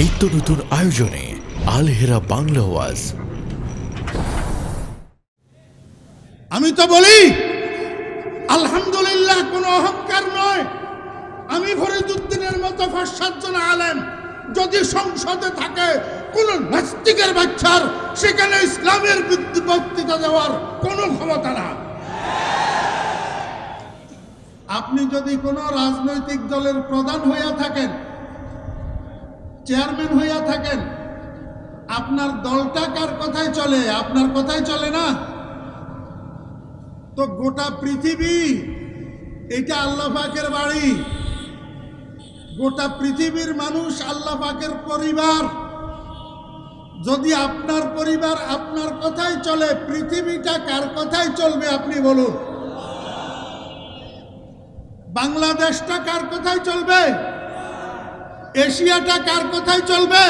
নিত্য নতুন আয়োজনে আলহেরা বাংলা ওয়াজ। আমি তো বলি, আলহামদুলিল্লাহ কোনো অহংকার নয়। আমি ফরিদুদ্দিনের মতো ফাঁসাতজন আলেম, যদি সংসদে থাকে কোন নাস্তিকের বাচ্চার, সেখানে ইসলামের বক্তৃতা দেওয়ার কোনো ক্ষমতা না আপনি যদি কোনো রাজনৈতিক দলের প্রধান হইয়া থাকেন চেয়ারম্যান হইয়া থাকেন। আপনার দলটা কার কথায় চলে? আপনার কথায় চলে না? তো গোটা পৃথিবী, এটা আল্লাহ পাকের বাড়ি। গোটা পৃথিবীর মানুষ আল্লাহ পাকের পরিবার। যদি আপনার পরিবার আপনার কথাই চলে, পৃথিবীটা কার কথাই চলবে আপনি বলুন? বাংলাদেশটা কার কথাই চলবে? এশিয়াটা কার কথাই চলবে?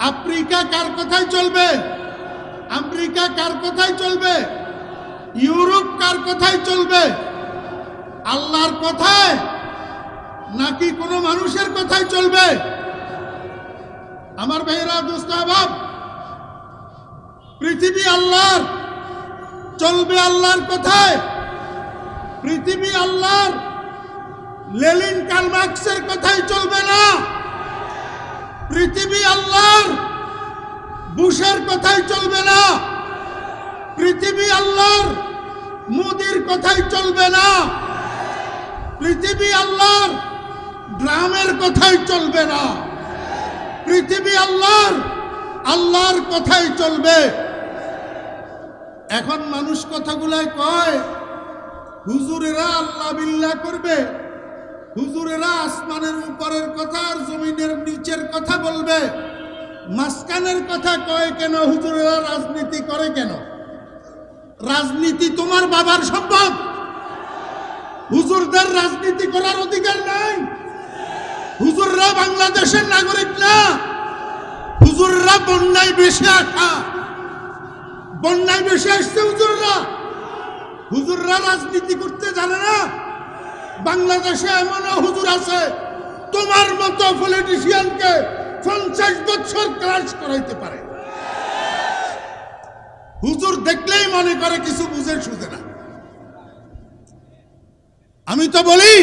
আফ্রিকা কার কথাই চলবে? আমেরিকা কার কথাই চলবে? ইউরোপ কার কথাই চলবে? আল্লাহর কথায় নাকি কোনো মানুষের কথাই চলবে? আমার ভাইয়েরা, দোস্ত, আবাব, পৃথিবী আল্লাহর, চলবে আল্লাহর কথায়। পৃথিবী আল্লাহর লেলিন কালমার্কসের কথাই চলবে না। পৃথিবী আল্লাহর, বুশের কথাই চলবে না। পৃথিবী আল্লাহর, মোদির কথাই চলবে না। পৃথিবী আল্লাহর, ড্রামের কথাই চলবে না। পৃথিবী আল্লাহর আল্লাহর কথাই চলবে। এখন মানুষ কথাগুলাই কয়, হুজুরেরা আল্লাহ বিল্লাহ করবে। হুজুরেরা আসমানের উপরের কথা আর জমিনের নিচের কথা বলবে। মাঝখানের কথা কয় কেন? হুজুরেরা রাজনীতি করে কেন? রাজনীতি তোমার বাবার সম্ভব হুজুরদের রাজনীতি করার অধিকার নাই। হুজুররা বাংলাদেশের নাগরিক না। হুজুররা বন্যায় বেশি আসা। বন্যায় বেশি আসছে হুজুররা। হুজুররা রাজনীতি করতে জানে না। বাংলাদেশে এমন হুজুর আছে, তোমার মতো পলিটিশিয়ানকে পঞ্চাশ বছর ক্লাস করাইতে পারে। হুজুর দেখলেই মনে করে কিছু বুঝে সুঝে না। আমি তো বলি,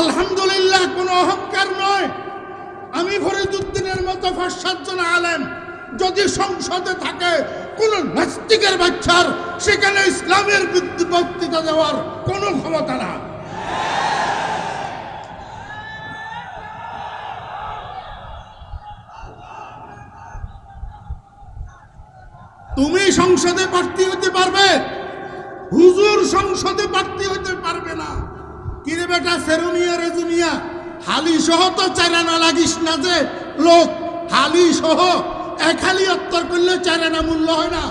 আলহামদুলিল্লাহ কোনো অহংকার নয়। আমি ফরিদুদ্দিনের মতো ফাঁসাতজন আলেম যদি সংসদে থাকে, কোন নাস্তিকের বাচ্চার সেখানে ইসলামের বক্তৃতা দেওয়ার কোনো ক্ষমতা না তুমি সংসদে প্রার্থী হতে পারবে। হুজুর সংসদে প্রার্থী হতে পারবে না। কিরে বেটা, সেরুনিয়া রেজুনিয়া হালি সহ তো চারানা লাগিস না যে, লোক। হালি সহ এক হালি অত্তর করলে চারানা মূল্য হয় না।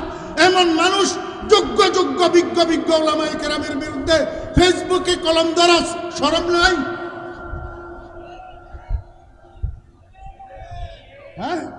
এমন মানুষ যোগ্য যোগ্য, বিজ্ঞ বিজ্ঞ ওলামাই কেরামের বিরুদ্ধে ফেসবুকে কলম দ্বারা সরম নাই হ্যাঁ?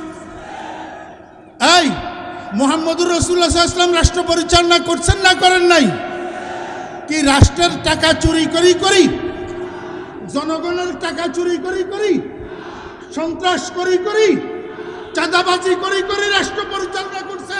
এই, মোহাম্মদুর রসুল্লাহ ইসলাম রাষ্ট্র পরিচালনা করছেন না করেন নাই? কি রাষ্ট্রের টাকা চুরি করি করি? জনগণের টাকা চুরি করি করি? সন্ত্রাস করি করি? চাঁদাবাজি করি করি রাষ্ট্র পরিচালনা করছে?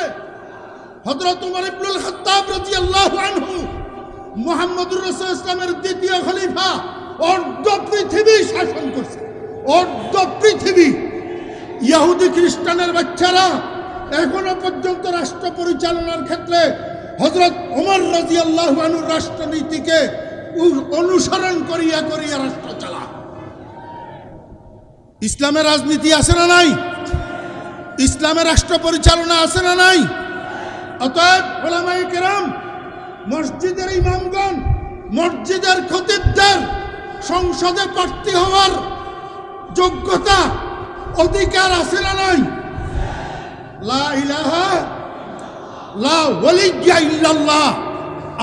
খ্রিস্টানের বাচ্চারা এখনও পর্যন্ত রাষ্ট্র পরিচালনার ক্ষেত্রে হজরত ওমর রাজি আল্লাহ রাষ্ট্রনীতিকে অনুসরণ করিয়া করিয়া রাষ্ট্র চালা ইসলামের রাজনীতি আছে না নাই? ইসলামের রাষ্ট্র পরিচালনা আছে না নাই? অতএব ওলামাই কেরাম, মসজিদের ইমামগণ, মসজিদের খতিবদের সংসদে প্রার্থী হওয়ার যোগ্যতা, অধিকার আছে না নাই?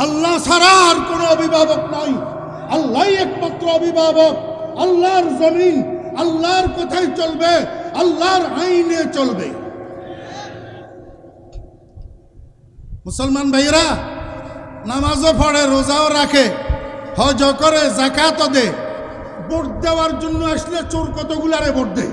আল্লাহ ছাড়া আর কোনো অভিভাবক নাই। আল্লাহই একমাত্র অভিভাবক। আল্লাহর জমিন আল্লাহর কোথায় চলবে, আল্লাহর আইনে চলবে। মুসলমান ভাইরা নামাজও পড়ে, রোজাও রাখে হজ করে, জাকাতও দে ভোট দেওয়ার জন্য আসলে চোর কতগুলারে ভোট দেয়?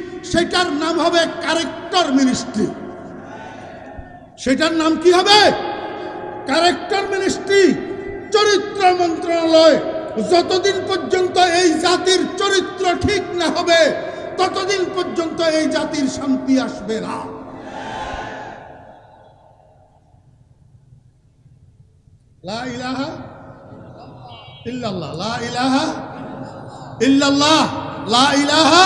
সেটার নাম হবে কারেক্টর মিনিস্ট্রি সেটার নাম কি হবে? কারেক্টর মিনিস্ট্রি চরিত্র মন্ত্রণালয়। যতদিন পর্যন্ত এই জাতির চরিত্র ঠিক না হবে, ততদিন পর্যন্ত এই জাতির শান্তি আসবে না। ইল্লাল্লাহ। লা ইলাহা ইল্লাল্লাহ। লা ইলাহা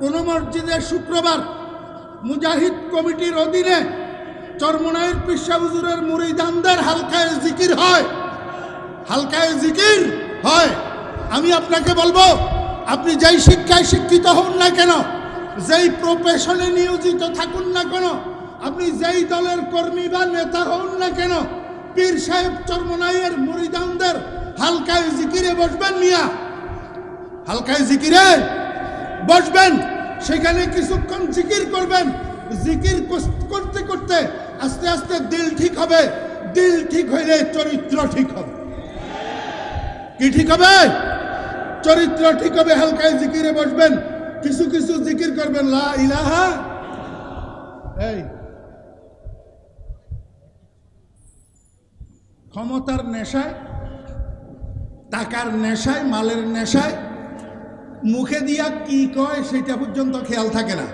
কোন মসজিদে শুক্রবার মুজাহিদ কমিটির অধীনে চরমনাইয়ের পিসা হুজুরের মুরিদানদের হালকায় জিকির হয়। হালকায় জিকির হয়। আমি আপনাকে বলব, আপনি যেই শিক্ষায় শিক্ষিত হন না কেন, যেই প্রফেশনে নিয়োজিত থাকুন না কেন, আপনি যেই দলের কর্মী বা নেতা হন না কেন, পীর সাহেব চরমনাইয়ের মুরিদানদের হালকায় জিকিরে বসবেন মিয়া। হালকায় জিকিরে বসবেন, সেখানে কিছুক্ষণ জিকির করবেন। জিকির করতে করতে আস্তে আস্তে দিল ঠিক হবে। দিল ঠিক হইলে চরিত্র ঠিক হবে। কি ঠিক হবে? চরিত্র ঠিক হবে, হালকায় জিকিরে বসবেন। কিছু কিছু জিকির করবেন। লা এই। ক্ষমতার নেশায়, টাকার নেশায়, মালের নেশায় মুখে দিয়া কি কয় সেটা পর্যন্ত খেয়াল থাকে না।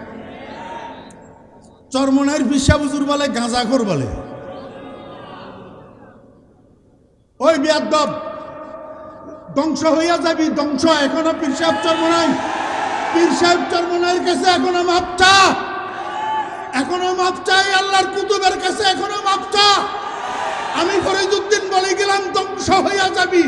চরমনাইয়ের বিশ্বা বুজুর বলে, গাঁজাখোর বলে। ওই বিয়াদব ধ্বংস হইয়া যাবি, ধ্বংস। এখনও পীর সাহেব চরমনাই পীর সাহেব কাছে এখনও মাপ চা এখনও মাপ চাই আল্লাহর কুতুবের কাছে এখনও মাপ চা আমি ফরিদুদ্দিন বলে গেলাম, ধ্বংস হইয়া যাবি।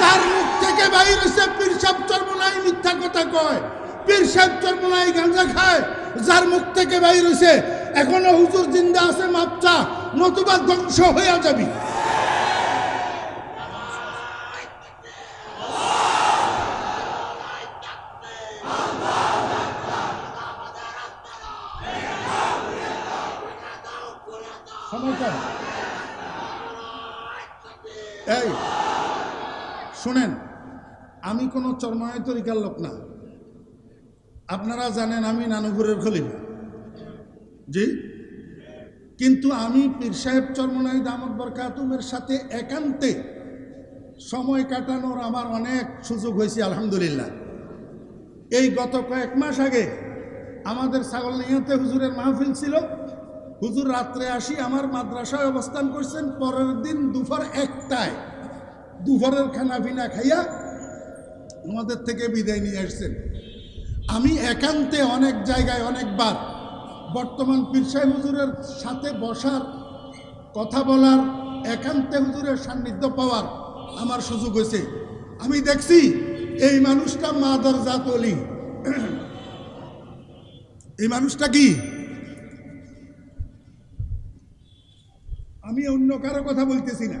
যার মুখ থেকে বাইর হয়েছে পীর সাহেব চর্মনাই মিথ্যা কথা কয়। পীর সাহেব চর্মনাই গাঁজা খায়, যার মুখ থেকে বাইর হয়েছে এখনও হুজুর জিন্দা আছে মাপচা, নতুবা ধ্বংস হইয়া যাবি সময় কম। এই শুনেন আমি কোনো চরমায় তরিকার লোক না। আপনারা জানেন আমি নানুপুরের খলিফা। জি? কিন্তু আমি পীর সাহেব চরমনাই দামদ বরকাতুমের সাথে একান্তে সময় কাটানোর আমার অনেক সুযোগ হয়েছে, আলহামদুলিল্লাহ। এই গত কয়েক মাস আগে আমাদের ছাগল নিহতে হুজুরের মাহফিল ছিল। হুজুর রাত্রে আসি আমার মাদ্রাসায় অবস্থান করছেন, পরের দিন দুপুর একটায়। দুপুরের খানা পিনা খাইয়া আমাদের থেকে বিদায় নিয়ে আসছেন। আমি একান্তে অনেক জায়গায় অনেকবার বর্তমান পীর হুজুরের সাথে বসার কথা বলার, একান্তে হুজুরের সান্নিধ্য পাওয়ার আমার সুযোগ হয়েছে। আমি দেখছি এই মানুষটা মাদার জাত অলি। এই মানুষটা কি? আমি অন্য কারও কথা বলতেছি না।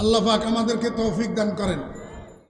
আল্লাহ পাক আমাদেরকে তৌফিক দান করেন।